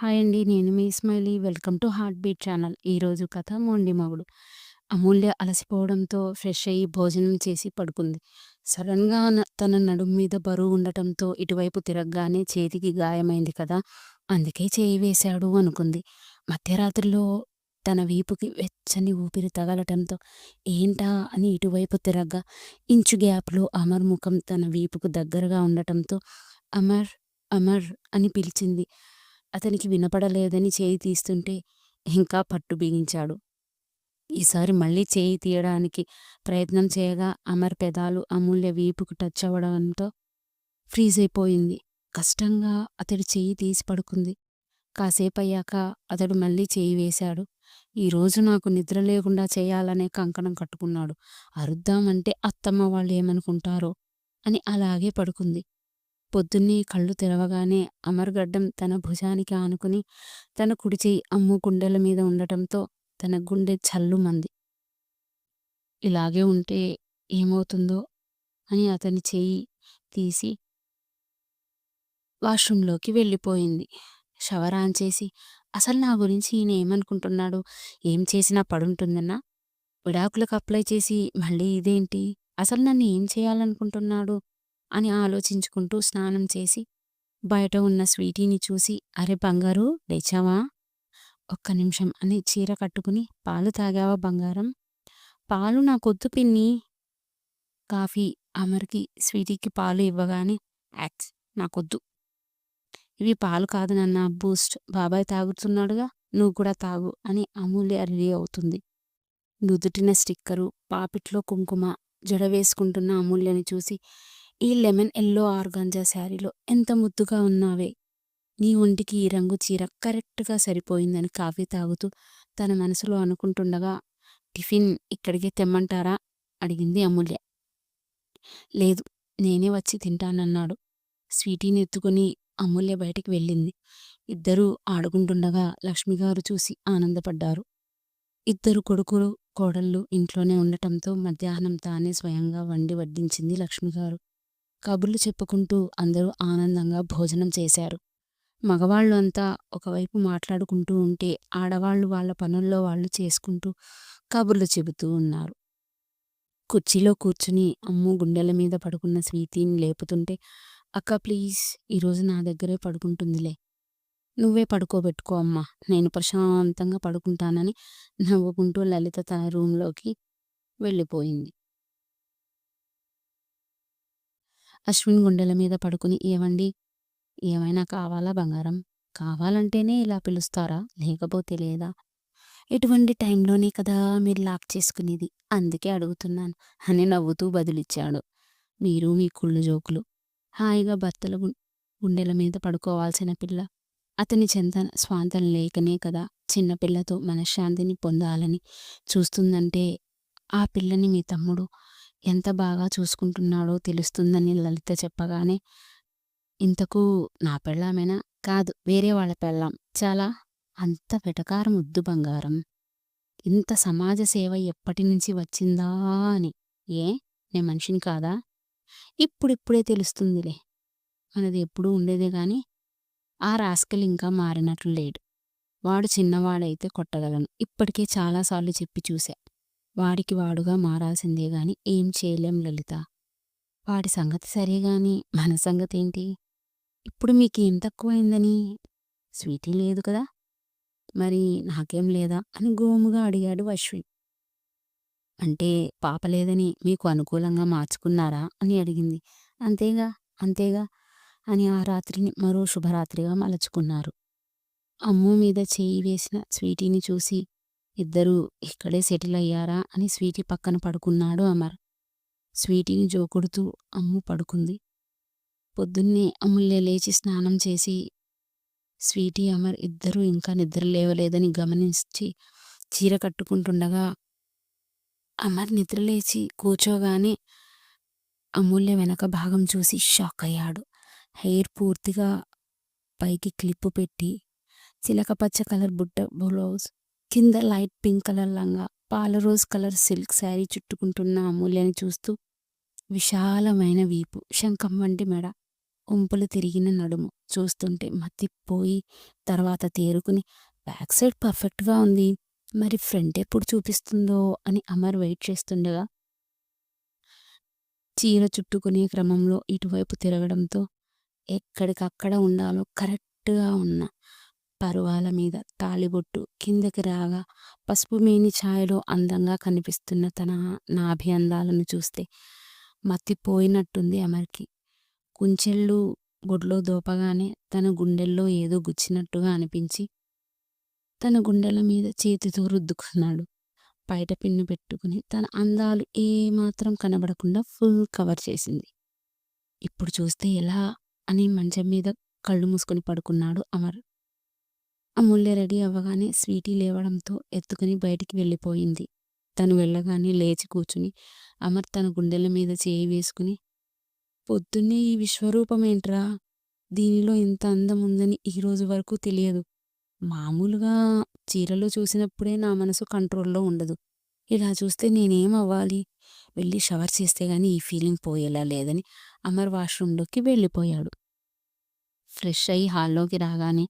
Hi అండి. నేను మీ ఇస్మైలీ welcome to heart beat channel. ఈరోజు కథ మొండి మగుడు అమూల్య అలసిపోవడంతో ఫ్రెష్ అయ్యి భోజనం చేసి పడుకుంది. సడన్‌గా తన నడుము మీద బరువు ఉండటంతో ఇటువైపు తిరగగానే చేతికి గాయమైంది కదా! అందుకే చేయి వేశాడు అనుకుంది. మధ్యరాత్రిలో తన వీపుకి వెచ్చని ఊపిరి తగలటంతో ఏంటా అని ఇటువైపు తిరగ్గా ఇంచు గ్యాప్‌లో అమర్ ముఖం తన వీపుకు దగ్గరగా ఉండటంతో అమర్, అమర్ అని పిలిచింది. అతనికి వినపడలేదని చేయి తీస్తుంటే ఇంకా పట్టు బిగించాడు. ఈసారి మళ్ళీ చేయి తీయడానికి ప్రయత్నం చేయగా అమర్ పెదాలు అమూల్య వీపుకు టచ్ అవ్వడంతో ఫ్రీజ్ అయిపోయింది. కష్టంగా అతడు చేయి తీసి పడుకుంది. కాసేపయ్యాక అతడు మళ్ళీ చేయి వేశాడు. ఈరోజు నాకు నిద్ర లేకుండా చేయాలనే కంకణం కట్టుకున్నాడు. అరుద్దామంటే అత్తమ్మ వాళ్ళు ఏమనుకుంటారో అని అలాగే పడుకుంది. పొద్దున్నే కళ్ళు తెరవగానే అమర్గడ్డం తన భుజానికి ఆనుకుని తన కుడి అమ్ము గుండెల మీద ఉండటంతో తన గుండె చల్లుమంది ఇలాగే ఉంటే ఏమవుతుందో అని అతని చేయి తీసి వాష్‌రూమ్‌లోకి వెళ్ళిపోయింది. షవర్ ఆన్ చేసి అసలు నా గురించి ఈయన ఏమనుకుంటున్నాడు? ఏం చేసినా పడుంటుందన్నా విడాకులకు అప్లై చేసి మళ్ళీ ఇదేంటి? అసలు నన్ను ఏం చేయాలనుకుంటున్నాడు? అని ఆలోచించుకుంటూ స్నానం చేసి బయట ఉన్న స్వీటీని చూసి అరే బంగారు లేచావా? ఒక్క నిమిషం అని చీర కట్టుకుని పాలు తాగావా బంగారం? పాలు నా కొద్దు పిన్ని కాఫీ అమర్‌కి, స్వీటీకి పాలు ఇవ్వగానే యాక్స్ నాకొద్దు. ఇవి పాలు కాదు నాన్నా బూస్ట్. బాబాయ్ తాగుతున్నాడుగా నువ్వు కూడా తాగు అని అమూల్య రెడీ అవుతుంది. నుదుటిన స్టిక్కరు, పాపిట్లో కుంకుమ, జడ వేసుకుంటున్న అమూల్యని చూసి ఈ లెమన్ ఎల్లో ఆర్గాంజా శారీలో ఎంత ముద్దుగా ఉన్నావే! నీ ఒంటికి ఈ రంగు చీర కరెక్ట్‌గా సరిపోయిందని కాఫీ తాగుతూ తన మనసులో అనుకుంటుండగా టిఫిన్ ఇక్కడికే తెమ్మంటారా? అడిగింది అమూల్య. లేదు నేనే వచ్చి తింటానన్నాడు. స్వీటీని ఎత్తుకుని అమూల్య బయటికి వెళ్ళింది. ఇద్దరూ ఆడుకుంటుండగా లక్ష్మిగారు చూసి ఆనందపడ్డారు. ఇద్దరు కొడుకులు, కోడళ్ళు ఇంట్లోనే ఉండటంతో మధ్యాహ్నం తానే స్వయంగా వండి వడ్డించింది లక్ష్మిగారు. కబుర్లు చెప్పుకుంటూ అందరూ ఆనందంగా భోజనం చేశారు. మగవాళ్ళు అంతా ఒకవైపు మాట్లాడుకుంటూ ఉంటే ఆడవాళ్ళు వాళ్ళ పనుల్లో వాళ్ళు చేసుకుంటూ కబుర్లు చెబుతూ ఉన్నారు. కుర్చీలో కూర్చుని అమ్ము గుండెల మీద పడుకున్న స్వీతిని లేపుతుంటే అక్కా ప్లీజ్ ఈరోజు నా దగ్గరే పడుకుంటుందిలే. నువ్వే పడుకోబెట్టుకో అమ్మా. నేను ప్రశాంతంగా పడుకుంటానని నవ్వుకుంటూ లలిత తన రూంలోకి వెళ్ళిపోయింది. అశ్విన్ గుండెల మీద పడుకుని ఏవండీ! ఏమైనా కావాలా బంగారం? కావాలంటేనే ఇలా పిలుస్తారా? లేకపోతే లేదా? ఇటువంటి టైంలోనే కదా మీరు లాక్ చేసుకునేది. అందుకే అడుగుతున్నాను అని నవ్వుతూ బదులిచ్చాడు. మీరు మీ కుళ్ళు జోకులు. హాయిగా భర్తల గుండెల మీద పడుకోవాల్సిన పిల్ల అతని చెంత స్వాంతం లేకనే కదా చిన్నపిల్లతో మనశ్శాంతిని పొందాలని చూస్తుందంటే ఆ పిల్లని మీ తమ్ముడు ఎంత బాగా చూసుకుంటున్నాడో తెలుస్తుందని లలిత చెప్పగానే ఇంతకూ నా పెళ్ళామేనా? కాదు వేరే వాళ్ళ పెళ్ళాం. చాలా అంత వెటకారం వద్దు బంగారం. ఇంత సమాజ సేవ ఎప్పటినుంచి వచ్చిందా అని. ఏ నే మనిషిని కాదా? ఇప్పుడిప్పుడే తెలుస్తుందిలే. మనది ఎప్పుడూ ఉండేదే గాని ఆ రాస్కెల్ ఇంకా మారినట్లు లేడు. వాడు చిన్నవాడైతే కొట్టగలను. ఇప్పటికే చాలాసార్లు చెప్పి చూశా. వాడికి వాడుగా మారాల్సిందే గాని ఏం చేయలేం లలిత వాడి సంగతి సరే గాని మన సంగతేంటి? ఇప్పుడు మీకేం తక్కువైందని? స్వీటీ లేదు కదా! మరి నాకేం లేదా? అని గోముగా అడిగాడు అశ్విన్. అంటే పాప లేదని మీకు అనుకూలంగా మార్చుకున్నారా? అని అడిగింది. అంతేగా అంతేగా అని ఆ రాత్రిని మరో శుభరాత్రిగా మలచుకున్నారు. అమ్ము మీద చేయి వేసిన స్వీటీని చూసి ఇద్దరూ ఇక్కడే సెటిల్ అయ్యారా అని స్వీటీ పక్కన పడుకున్నాడు అమర్. స్వీటీని జోకుడుతూ అమ్ము పడుకుంది. పొద్దున్నే అమూల్య లేచి స్నానం చేసి స్వీటీ, అమర్ ఇద్దరూ ఇంకా నిద్ర లేవలేదని గమనించి చీర కట్టుకుంటుండగా అమర్ నిద్రలేచి కూర్చోగానే అమూల్య వెనక భాగం చూసి షాక్ అయ్యాడు. హెయిర్ పూర్తిగా పైకి క్లిప్పు పెట్టి చిలకపచ్చ కలర్ బుట్ట బ్లౌజ్ కింద లైట్ పింక్ కలర్ లంగా పాల రోజ్ కలర్ సిల్క్ శారీ చుట్టుకుంటున్న అమూల్యని చూస్తూ విశాలమైన వీపు శంఖం వంటి మెడ ఉంపులు తిరిగిన నడుము చూస్తుంటే మతిపోయి తర్వాత తేరుకుని బ్యాక్ సైడ్ పర్ఫెక్ట్గా ఉంది. మరి ఫ్రంట్ ఎప్పుడు చూపిస్తుందో? అని అమర్ వెయిట్ చేస్తుండగా చీర చుట్టుకునే క్రమంలో ఇటువైపు తిరగడంతో ఎక్కడికక్కడ ఉండాలో కరెక్ట్గా ఉన్న. పరువాల మీద తాళిబొట్టు కిందకి రాగా పసుపు మేని ఛాయలో అందంగా కనిపిస్తున్న తన నాభి అందాలను చూస్తే మత్తిపోయినట్టుంది అమర్కి. కుంచెళ్ళు గుడ్లో దోపగానే తన గుండెల్లో ఏదో గుచ్చినట్టుగా అనిపించి తన గుండెల మీద చేతితో రుద్దుకున్నాడు. బయట పిన్ను పెట్టుకుని తన అందాలు ఏమాత్రం కనబడకుండా ఫుల్ కవర్ చేసింది. ఇప్పుడు చూస్తే ఎలా అని మంచం మీద కళ్ళు మూసుకొని పడుకున్నాడు అమర్. అమూల్య రెడీ అవ్వగానే స్వీటీ లేవడంతో ఎత్తుకుని బయటికి వెళ్ళిపోయింది. తను వెళ్ళగానే లేచి కూర్చుని అమర్ తన గుండెల మీద చేయి వేసుకుని పొద్దున్నే ఈ విశ్వరూపమేంట్రా దీనిలో ఇంత అందం ఉందని ఈరోజు వరకు తెలియదు. మామూలుగా చీరలో చూసినప్పుడే నా మనసు కంట్రోల్లో ఉండదు. ఇలా చూస్తే నేనేం అవ్వాలి? వెళ్ళి షవర్ చేస్తే గాని ఈ ఫీలింగ్ పోయేలా లేదని అమర్ వాష్రూంలోకి వెళ్ళిపోయాడు. ఫ్రెష్ అయ్యి హాల్లోకి రాగానే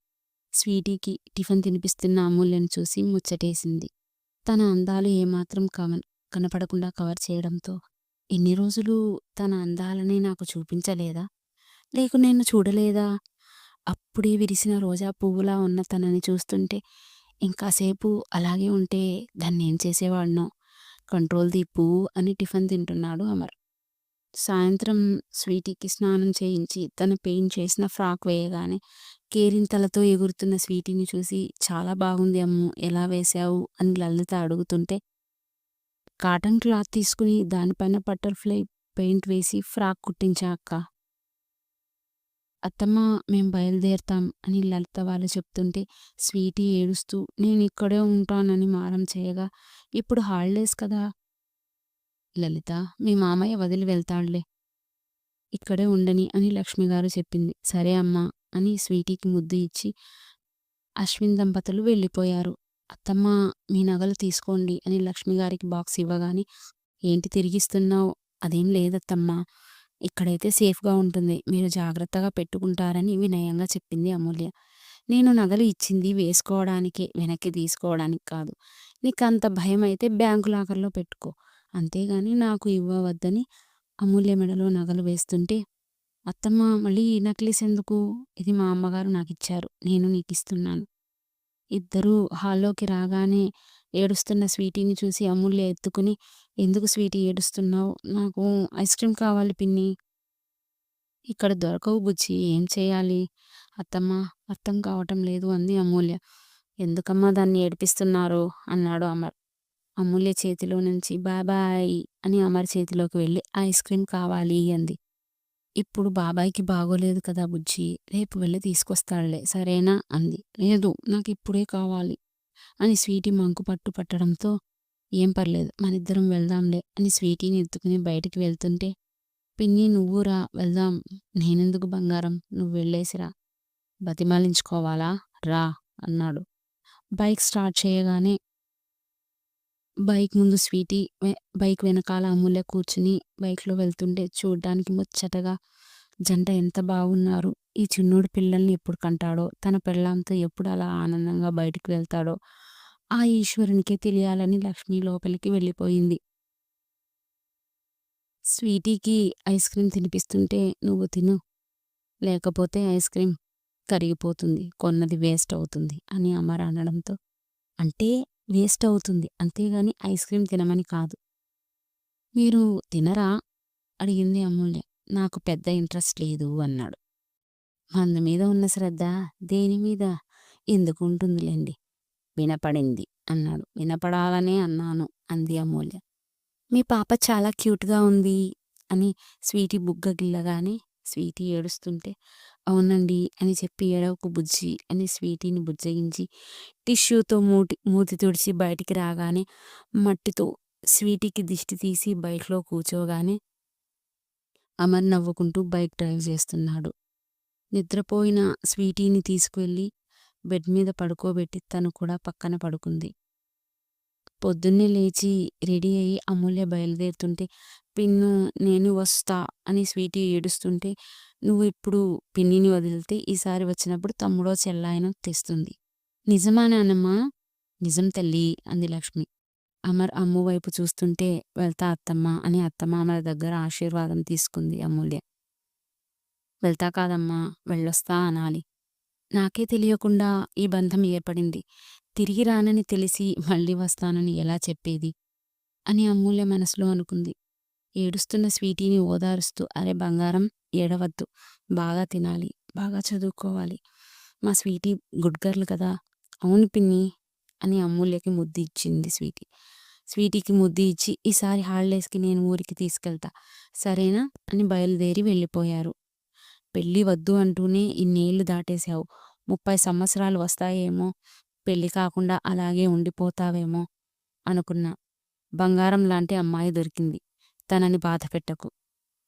స్వీటీకి టిఫిన్ తినిపిస్తున్న అమూల్యను చూసి ముచ్చటేసింది. తన అందాలు ఏమాత్రం కవ కనపడకుండా కవర్ చేయడంతో ఇన్ని రోజులు తన అందాలని నాకు చూపించలేదా? లేక నేను చూడలేదా? అప్పుడే విరిసిన రోజా పువ్వులా ఉన్న తనని చూస్తుంటే ఇంకాసేపు అలాగే ఉంటే దాన్ని ఏం చేసేవాడినో? కంట్రోల్ దీపు అని టిఫిన్ తింటున్నాడు అమర్. సాయంత్రం స్వీటీకి స్నానం చేయించి తన పెయింట్ చేసిన ఫ్రాక్ వేయగానే కేరింతలతో ఎగురుతున్న స్వీటీని చూసి చాలా బాగుంది అమ్ము ఎలా వేశావు అని లలిత అడుగుతుంటే కాటన్ క్లాత్ తీసుకుని దానిపైన బటర్ఫ్లై పెయింట్ వేసి ఫ్రాక్ కుట్టించా అక్క. అత్తమ్మ మేం బయలుదేరుతాం అని లలిత వాళ్ళు చెప్తుంటే స్వీటీ ఏడుస్తూ నేను ఇక్కడే ఉంటానని మారం చేయగా ఇప్పుడు హాలిడేస్ కదా. లలిత మీ మామయ్య వదిలి వెళ్తాడులే ఇక్కడే ఉండని అని లక్ష్మిగారు చెప్పింది. సరే అమ్మా అని స్వీటీకి ముద్దు ఇచ్చి అశ్విన్ దంపతులు వెళ్ళిపోయారు. అత్తమ్మ మీ నగలు తీసుకోండి అని లక్ష్మిగారికి బాక్స్ ఇవ్వగాని ఏంటి తిరిగిస్తున్నావు? అదేం లేదత్తమ్మ. ఇక్కడైతే సేఫ్గా ఉంటుంది. మీరు జాగ్రత్తగా పెట్టుకుంటారని వినయంగా చెప్పింది అమూల్య. నేను నగలు ఇచ్చింది వేసుకోవడానికే వెనక్కి తీసుకోవడానికి కాదు. నీకు అంత భయం అయితే బ్యాంకు లాకర్లో పెట్టుకో. అంతేగాని నాకు ఇవ్వవద్దని అమూల్య మెడలో నగలు వేస్తుంటే అత్తమ్మ మళ్ళీ ఈ నక్లీస్ ఎందుకు ఇది మా అమ్మగారు నాకు ఇచ్చారు నేను నీకు ఇస్తున్నాను ఇద్దరూ హాల్లోకి రాగానే ఏడుస్తున్న స్వీటీని చూసి అమూల్య ఎత్తుకుని ఎందుకు స్వీటీ ఏడుస్తున్నావు? నాకు ఐస్ క్రీమ్ కావాలి పిన్ని. ఇక్కడ దొరకవు బుజ్జి. ఏం చేయాలి? అత్తమ్మ అర్థం కావటం లేదు అంది అమూల్య. ఎందుకమ్మా దాన్ని ఏడిపిస్తున్నారు? అన్నాడు అమర్. అమూల్య చేతిలో నుంచి బాబాయ్ అని అమర్ చేతిలోకి వెళ్ళి ఐస్ క్రీమ్ కావాలి అంది. ఇప్పుడు బాబాయ్కి బాగోలేదు కదా బుజ్జి రేపు వెళ్ళి తీసుకొస్తాడులే. సరేనా? అంది. లేదు నాకు ఇప్పుడే కావాలి అని స్వీటీ మంకు పట్టు పట్టడంతో ఏం పర్లేదు మనిద్దరం వెళ్దాంలే అని స్వీటీని ఎత్తుకుని బయటికి వెళ్తుంటే పిన్ని నువ్వురా వెళ్దాం. నేనెందుకు బంగారం? నువ్వు వెళ్ళేసిరా బతిమాలించుకోవాలా? రా అన్నాడు. బైక్ స్టార్ట్ చేయగానే బైక్ ముందు స్వీటీ బైక్ వెనకాల అమూల్య కూర్చుని బైక్లో వెళ్తుంటే చూడ్డానికి ముచ్చటగా జంట ఎంత బాగున్నారు. ఈ చిన్నోడు పిల్లల్ని ఎప్పుడు కంటాడో? తన పెళ్ళంతో ఎప్పుడు అలా ఆనందంగా బయటికి వెళ్తాడో? ఆ ఈశ్వరునికే తెలియాలని లక్ష్మి లోపలికి వెళ్ళిపోయింది. స్వీటీకి ఐస్ క్రీమ్ తినిపిస్తుంటే నువ్వు తిను. లేకపోతే ఐస్ క్రీమ్ కరిగిపోతుంది. కొన్నది వేస్ట్ అవుతుంది. అని అమర్ అనడంతో. అంటే వేస్ట్ అవుతుంది అంతేగాని ఐస్ క్రీమ్ తినమని కాదు. మీరు తినరా? అడిగింది అమూల్య. నాకు పెద్ద ఇంట్రెస్ట్ లేదు అన్నాడు. మందు మీద ఉన్న శ్రద్ధ దేని మీద? ఎందుకు ఉంటుందిలేండి. వినపడింది అన్నాడు. వినపడాలనే అన్నాను అంది అమూల్య. మీ పాప చాలా క్యూట్గా ఉంది అని స్వీటీ బుగ్గ గిల్లగానే స్వీటీ ఏడుస్తుంటే అవునండి. అని చెప్పి ఏడవకు బుజ్జి అని స్వీటీని బుజ్జగించి టిష్యూతో మూటి మూతి తుడిచి బయటికి రాగానే మట్టితో స్వీటీకి దిష్టి తీసి బైక్లో కూర్చోగానే అమర్ నవ్వుకుంటూ బైక్ డ్రైవ్ చేస్తున్నాడు. నిద్రపోయిన స్వీటీని తీసుకువెళ్ళి బెడ్ మీద పడుకోబెట్టి తను కూడా పక్కన పడుకుంది. పొద్దున్నే లేచి రెడీ అయ్యి అమూల్య బయలుదేరుతుంటే పిన్ను నేను వస్తా అని స్వీటీ ఏడుస్తుంటే నువ్వు ఇప్పుడు పిన్నిని వదిలితే ఈసారి వచ్చినప్పుడు తమ్ముడో చెల్లాయన తెస్తుంది. నిజమా నానమ్మా? నిజం తల్లి అంది లక్ష్మి. అమర్ అమ్ము వైపు చూస్తుంటే వెళ్తా అత్తమ్మ అని అత్తమ్మ అమర దగ్గర ఆశీర్వాదం తీసుకుంది అమూల్య. వెళ్తా కాదమ్మా వెళ్ళొస్తా అనాలి. నాకే తెలియకుండా ఈ బంధం ఏర్పడింది. తిరిగి రానని తెలిసి మళ్ళీ వస్తానని ఎలా చెప్పేది? అని అమూల్య మనసులో అనుకుంది. ఏడుస్తున్న స్వీటీని ఓదారుస్తూ అరే బంగారం ఏడవద్దు. బాగా తినాలి. బాగా చదువుకోవాలి. మా స్వీటీ గుడ్ గర్ల్ కదా. అవును పిన్ని అని అమూల్యకి ముద్దు ఇచ్చింది స్వీటీ. స్వీటీకి ముద్దు ఇచ్చి ఈసారి హాలిడేస్కి నేను ఊరికి తీసుకెళ్తా. సరేనా? అని బయలుదేరి వెళ్ళిపోయారు. పెళ్ళి వద్దు అంటూనే ఇన్నేళ్ళు దాటేశావు. ముప్పై సంవత్సరాలు వస్తాయేమో. పెళ్ళి కాకుండా అలాగే ఉండిపోతావేమో అనుకున్నా బంగారం లాంటి అమ్మాయి దొరికింది. తనని బాధ పెట్టకు.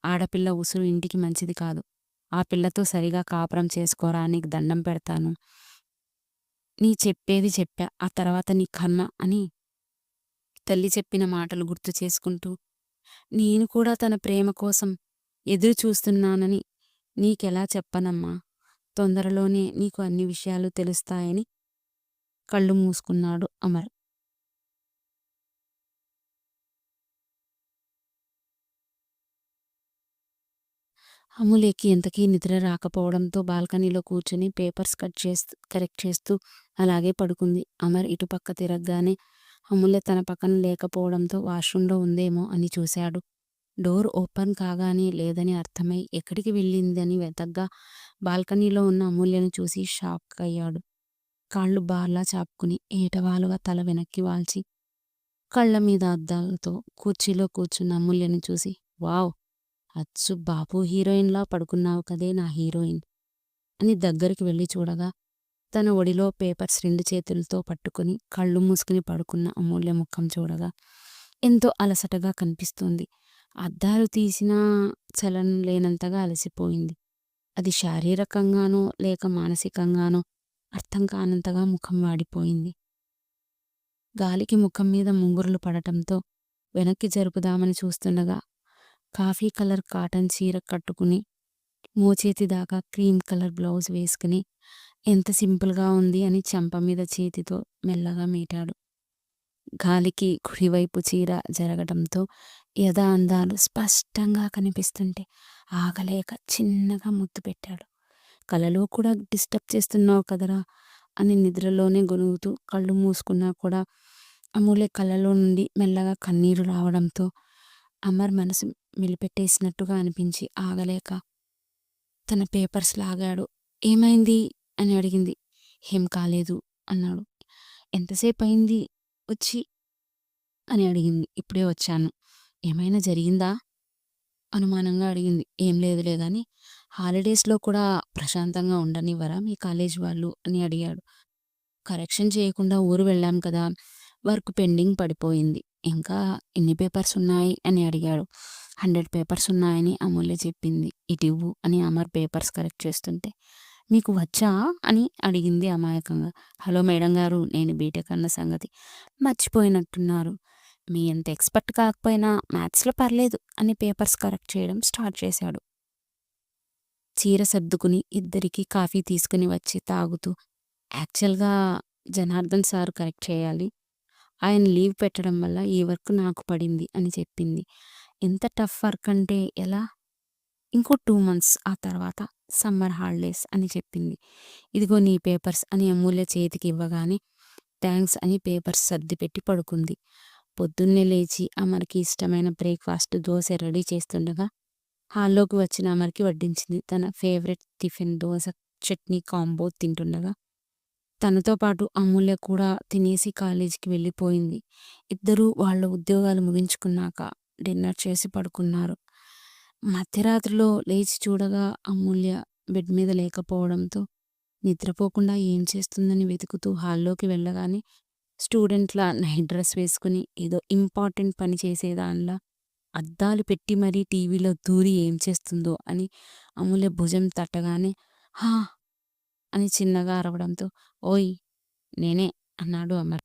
ఆడపిల్ల ఉసురు ఇంటికి మంచిది కాదు. ఆ పిల్లతో సరిగా కాపురం చేసుకోరా నీకు దండం పెడతాను. నీ చెప్పేది చెప్పా ఆ తర్వాత నీ కర్మ అని తల్లి చెప్పిన మాటలు గుర్తు చేసుకుంటూ నేను కూడా తన ప్రేమ కోసం ఎదురు చూస్తున్నానని నీకెలా చెప్పనమ్మా? తొందరలోనే నీకు అన్ని విషయాలు తెలుస్తాయని కళ్ళు మూసుకున్నాడు అమర్. అమూల్యకి ఎంతకీ నిద్ర రాకపోవడంతో బాల్కనీలో కూర్చుని పేపర్స్ కట్ చేస్తూ కరెక్ట్ చేస్తూ అలాగే పడుకుంది. అమర్ ఇటుపక్క తిరగగానే అమూల్య తన పక్కన లేకపోవడంతో వాష్రూంలో ఉందేమో అని చూశాడు. డోర్ ఓపెన్ కాగానే లేదని అర్థమై ఎక్కడికి వెళ్ళిందని వెతగ్గా బాల్కనీలో ఉన్న అమూల్యను చూసి షాక్ అయ్యాడు. కాళ్ళు బార్లా చాపుకుని ఏటవాలుగా తల వెనక్కి వాల్చి కళ్ళ మీద అద్దాలతో కుర్చీలో కూర్చున్న అమూల్యని చూసి వావ్ అచ్చు బాపు హీరోయిన్లా పడుకున్నావు కదే నా హీరోయిన్ అని దగ్గరికి వెళ్ళి చూడగా తన ఒడిలో పేపర్స్ రెండు చేతులతో పట్టుకుని కళ్ళు మూసుకుని పడుకున్న అమూల్య ముఖం చూడగా ఎంతో అలసటగా కనిపిస్తుంది. అద్దాలు తీసినా చలనం లేనంతగా అలసిపోయింది. అది శారీరకంగానో లేక మానసికంగానో అర్థం కానంతగా ముఖం వాడిపోయింది. గాలికి ముఖం మీద ముంగురులు పడటంతో వెనక్కి జరుపుదామని చూస్తుండగా కాఫీ కలర్ కాటన్ చీర కట్టుకుని మోచేతి దాకా క్రీమ్ కలర్ బ్లౌజ్ వేసుకుని ఎంత సింపుల్గా ఉంది అని చెంప మీద చేతితో మెల్లగా మీటాడు. గాలికి కుడివైపు చీర జరగడంతో యథా అందాలు స్పష్టంగా కనిపిస్తుంటే ఆగలేక చిన్నగా ముద్దు పెట్టాడు. కలలో కూడా డిస్టర్బ్ చేస్తున్నావు కదరా అని నిద్రలోనే గొనుగుతూ కళ్ళు మూసుకున్నా కూడా అమూల్య కళ్ళలో నుండి మెల్లగా కన్నీరు రావడంతో అమర్ మనసు మిలిపెట్టేసినట్టుగా అనిపించి ఆగలేక తన పేపర్స్ లాగాడు. ఏమైంది? అని అడిగింది. ఏం కాలేదు అన్నాడు. ఎంతసేపు అయింది వచ్చి? అని అడిగింది. ఇప్పుడే వచ్చాను. ఏమైనా జరిగిందా? అనుమానంగా అడిగింది. ఏం లేదులే కానీ హాలిడేస్లో కూడా ప్రశాంతంగా ఉండనివ్వరా? మీ కాలేజ్ వాళ్ళు అని అడిగాడు. కరెక్షన్ చేయకుండా ఊరు వెళ్ళాం కదా! వర్క్ పెండింగ్ పడిపోయింది. ఇంకా ఎన్ని పేపర్స్ ఉన్నాయి? అని అడిగాడు. హండ్రెడ్ పేపర్స్ ఉన్నాయని అమూల్య చెప్పింది. ఇటివ్వు అని అమర్ పేపర్స్ కరెక్ట్ చేస్తుంటే. మీకు వచ్చా? అని అడిగింది అమాయకంగా. హలో మేడం గారు నేను బీటెక్ అన్న సంగతి మర్చిపోయినట్టున్నారు. మీ ఎంత ఎక్స్పర్ట్ కాకపోయినా మ్యాథ్స్లో పర్లేదు అని పేపర్స్ కరెక్ట్ చేయడం స్టార్ట్ చేశాడు. చీర సర్దుకుని ఇద్దరికి కాఫీ తీసుకుని వచ్చి తాగుతూ యాక్చువల్గా జనార్దన్ సార్ కరెక్ట్ చేయాలి. ఆయన లీవ్ పెట్టడం వల్ల ఈ వర్క్ నాకు పడింది అని చెప్పింది. ఎంత టఫ్ వర్క్ అంటే ఎలా? ఇంకో టూ మంత్స్ ఆ తర్వాత సమ్మర్ హాలిడేస్ అని చెప్పింది. ఇదిగో నీ పేపర్స్ అని అమూల్య చేతికి ఇవ్వగానే థ్యాంక్స్ అని పేపర్స్ సర్ది పెట్టి పడుకుంది. పొద్దున్నే లేచి అమర్కి ఇష్టమైన బ్రేక్ఫాస్ట్ దోశ రెడీ చేస్తుండగా హాల్లోకి వచ్చిన అమర్కి వడ్డించింది తన favourite tiffin dosa chutney combo తింటుండగా. తనతో పాటు అమూల్య కూడా తినేసి కాలేజీకి వెళ్ళిపోయింది. ఇద్దరూ వాళ్ళ ఉద్యోగాలు ముగించుకున్నాక డిన్నర్ చేసి పడుకున్నారు. మధ్యరాత్రిలో లేచి చూడగా అమూల్య బెడ్ మీద లేకపోవడంతో నిద్రపోకుండా ఏం చేస్తుందని వెతుకుతూ హాల్లోకి వెళ్ళగానే స్టూడెంట్లా నైట్ డ్రెస్ వేసుకుని ఏదో ఇంపార్టెంట్ పని చేసేదానిలా అద్దాలు పెట్టి మరీ టీవీలో దూరి ఏం చేస్తుందో అని అమూల్య భుజం తట్టగానే హా అని చిన్నగా అరవడంతో ఓయ్ నేనే అన్నాడు అమర్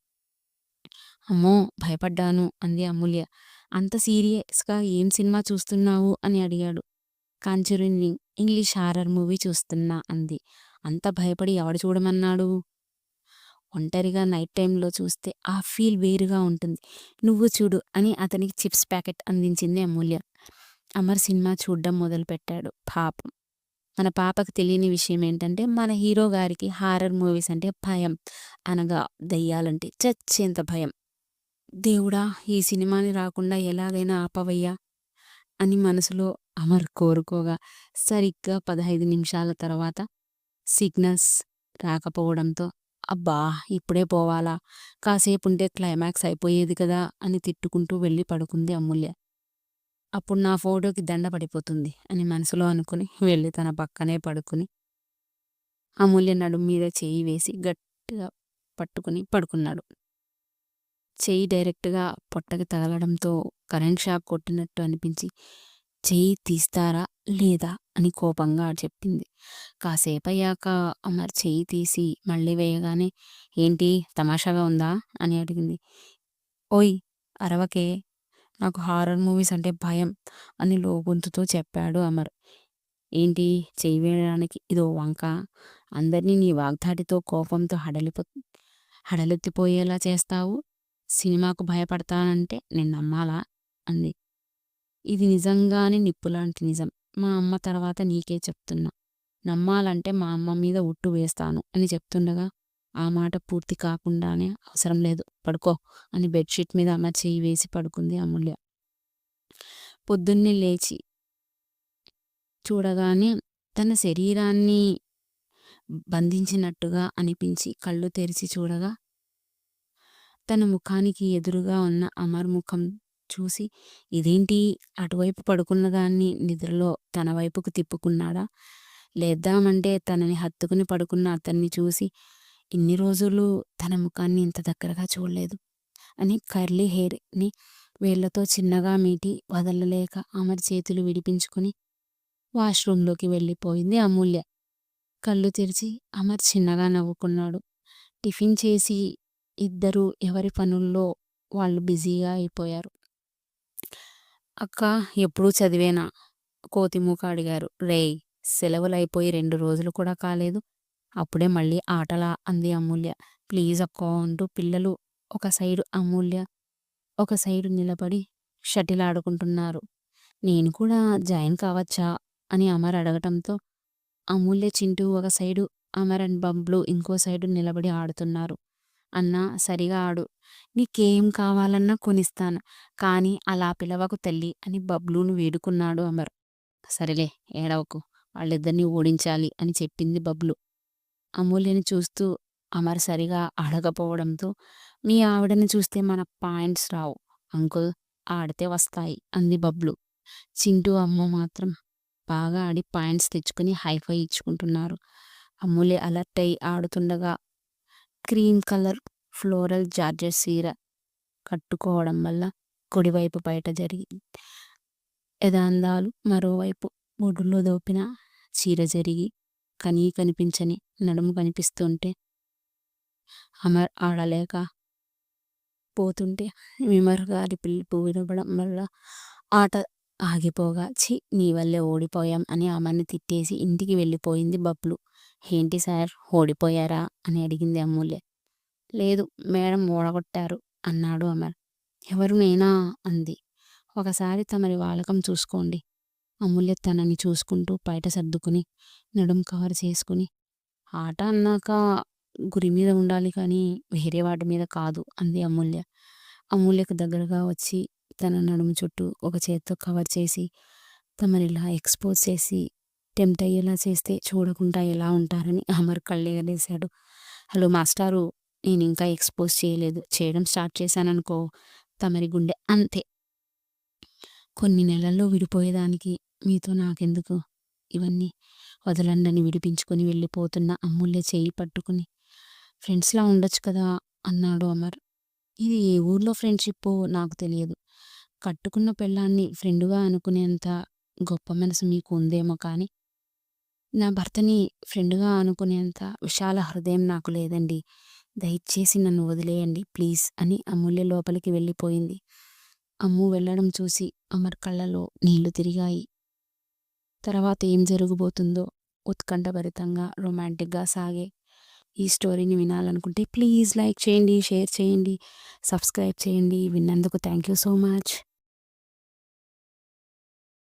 అమ్మో! భయపడ్డాను అంది అమూల్య. అంత సీరియస్‌గా ఏం సినిమా చూస్తున్నావు? అని అడిగాడు. కాంచూరింగ్ ఇంగ్లీష్ హారర్ మూవీ చూస్తున్నా అంది. అంత భయపడి ఎవడు చూడమన్నాడు? ఒంటరిగా నైట్ టైంలో చూస్తే ఆ ఫీల్ వేరుగా ఉంటుంది. నువ్వు చూడు అని అతనికి చిప్స్ ప్యాకెట్ అందించింది అమూల్య. అమర్ సినిమా చూడడం మొదలుపెట్టాడు. పాపం! మన పాపకు తెలియని విషయం ఏంటంటే మన హీరో గారికి హారర్ మూవీస్ అంటే భయం. అనగా దెయ్యాలంటే చచ్చేంత భయం. దేవుడా! ఈ సినిమాని రాకుండా ఎలాగైనా ఆపవయ్యా! అని మనసులో అమర్ కోరుకోగా సరిగ్గా పదహైదు నిమిషాల తర్వాత సిగ్నల్స్ రాకపోవడంతో అబ్బా! ఇప్పుడే పోవాలా? కాసేపుంటే క్లైమాక్స్ అయిపోయేది కదా! అని తిట్టుకుంటూ వెళ్ళి పడుకుంది అమూల్య. అప్పుడు నా ఫోటోకి దండ పడిపోతుంది అని మనసులో అనుకుని వెళ్ళి తన పక్కనే పడుకుని అమూల్య నడుము మీద చేయి వేసి గట్టిగా పట్టుకుని పడుకున్నాడు. చెయ్యి డైరెక్ట్‌గా పొట్టకి తగలడంతో కరెంట్ షాక్ కొట్టినట్టు అనిపించి చెయ్యి తీస్తారా? లేదా? అని కోపంగా చెప్పింది. కాసేపయ్యాక అమర్ చేయి తీసి మళ్ళీ వేయగానే ఏంటి తమాషాగా ఉందా? అని అడిగింది. ఓయ్! అరవకే నాకు హారర్ మూవీస్ అంటే భయం అని లోగొంతుతో చెప్పాడు అమర్. ఏంటి చెయ్యి వేయడానికి ఇదో వంక అందరినీ నీ వాగ్దాటితో కోపంతో హడలిపో హడలెత్తిపోయేలా చేస్తావు. సినిమాకు భయపడతానంటే నేను నమ్మాలా? అంది. ఇది నిజంగానే నిప్పులాంటి నిజం. మా అమ్మ తర్వాత నీకే చెప్తున్నా. నమ్మాలంటే మా అమ్మ మీద ఒట్టు వేస్తాను అని చెప్తుండగా ఆ మాట పూర్తి కాకుండానే అవసరం లేదు పడుకో అని బెడ్షీట్ మీద అమ్మ చేయి వేసి పడుకుంది అమూల్య. పొద్దున్నే లేచి చూడగానే తన శరీరాన్ని బంధించినట్టుగా అనిపించి కళ్ళు తెరిచి చూడగా తన ముఖానికి ఎదురుగా ఉన్న అమర్ ముఖం చూసి ఇదేంటి అటువైపు పడుకున్న దాన్ని నిద్రలో తన వైపుకు తిప్పుకున్నాడా? లేద్దామంటే తనని హత్తుకుని పడుకున్న అతన్ని చూసి ఇన్ని రోజులు తన ముఖాన్ని ఇంత దగ్గరగా చూడలేదు అని కర్లీ హెయిర్‌ని వేళ్ళతో చిన్నగా మీటి వదలలేక అమర్ చేతులు విడిపించుకుని వాష్‌రూమ్‌లోకి వెళ్ళిపోయింది అమూల్య. కళ్ళు తెరిచి అమర్ చిన్నగా నవ్వుకున్నాడు. టిఫిన్ చేసి ఇద్దరు ఎవరి పనుల్లో వాళ్ళు బిజీగా అయిపోయారు. అక్కా! ఎప్పుడూ చదివేనా? కోతిమూక అడిగారు. రేయ్! సెలవులైపోయి రెండు రోజులు కూడా కాలేదు. అప్పుడే మళ్ళీ ఆటలా అంది అమూల్య. ప్లీజ్ అక్క అంటూ పిల్లలు ఒక సైడు అమూల్య ఒక సైడు నిలబడి షటిల్ ఆడుకుంటున్నారు. నేను కూడా జాయిన్ కావచ్చా? అని అమర్ అడగటంతో అమూల్య చింటూ ఒక సైడు అమర్ అండ్ బబ్లు ఇంకో సైడు నిలబడి ఆడుతున్నారు. అన్నా సరిగా ఆడు. నీకేం కావాలన్నా కొనిస్తాను. కానీ అలా పిలవకు తల్లి అని బబ్లూను వేడుకున్నాడు అమర్. సరేలే ఏడవకు. వాళ్ళిద్దరినీ ఓడించాలి అని చెప్పింది బబ్లు. అమూల్యని చూస్తూ అమర్ సరిగా ఆడకపోవడంతో మీ ఆవిడని చూస్తే మన పాయింట్స్ రావు అంకుల్ ఆడితే వస్తాయి అంది బబ్లు. చింటూ అమ్మ మాత్రం బాగా ఆడి పాయింట్స్ తెచ్చుకుని హైఫై ఇచ్చుకుంటున్నారు. అమూల్య అలర్ట్ అయి ఆడుతుండగా క్రీమ్ కలర్ ఫ్లోరల్ జార్జెట్ చీర కట్టుకోవడం వల్ల కుడివైపు బయట జరిగి యదాందాలు మరోవైపు ఒడులో దోపిన చీర జరిగి కనీ కనిపించని నడుము కనిపిస్తుంటే అమర్ ఆడలేక పోతుంటే విమర్ గారి పిలుపు వినపడం వల్ల ఆట ఆగిపోగా చి నీ వల్లే ఓడిపోయాం అని అమర్ని తిట్టేసి ఇంటికి వెళ్ళిపోయింది బబ్లు. ఏంటి సార్ ఓడిపోయారా? అని అడిగింది అమూల్య. లేదు మేడం ఓడగొట్టారు అన్నాడు అమర్. ఎవరు నేనా? అంది. ఒకసారి తమరి వాలకం చూసుకోండి. అమూల్య తనని చూసుకుంటూ బయట సర్దుకుని నడుం కవర్ చేసుకుని ఆట అన్నాక గురి మీద ఉండాలి కానీ వేరే వాటి మీద కాదు అంది అమూల్య. అమూల్యకు దగ్గరగా వచ్చి తన నడుము చుట్టూ ఒక చేత్తో కవర్ చేసి తమరిలా ఎక్స్పోజ్ చేసి టెంప్ట్ అయ్యేలా చేస్తే చూడకుండా ఎలా ఉంటారని అమర్ కళ్ళేగలేశాడు హలో మాస్టారు నేను ఇంకా ఎక్స్పోజ్ చేయలేదు. చేయడం స్టార్ట్ చేశాననుకో తమరి గుండె అంతే. కొన్ని నెలల్లో విడిపోయేదానికి మీతో నాకెందుకు ఇవన్నీ వదలండని విడిపించుకొని వెళ్ళిపోతున్న అమ్ముళ్ళే చేయి పట్టుకుని ఫ్రెండ్స్‌లా ఉండొచ్చు కదా! అన్నాడు అమర్. ఇది ఏ ఊర్లో ఫ్రెండ్షిప్ నాకు తెలియదు. కట్టుకున్న పెళ్ళాన్ని ఫ్రెండుగా అనుకునేంత గొప్ప మనసు మీకు ఉందేమో కానీ నా భర్తని ఫ్రెండ్‌గా అనుకునేంత విశాల హృదయం నాకు లేదండి. దయచేసి నన్ను వదిలేయండి ప్లీజ్ అని అమూల్య లోపలికి వెళ్ళిపోయింది. అమ్ము వెళ్ళడం చూసి అమర్ కళ్ళలో నీళ్ళు తిరిగాయి. తర్వాత ఏం జరగబోతుందో ఉత్కంఠభరితంగా రొమాంటిక్గా సాగే. ఈ స్టోరీని వినాలనుకుంటే ప్లీజ్ లైక్ చేయండి షేర్ చేయండి సబ్స్క్రైబ్ చేయండి. విన్నందుకు థ్యాంక్ యూ సో మచ్.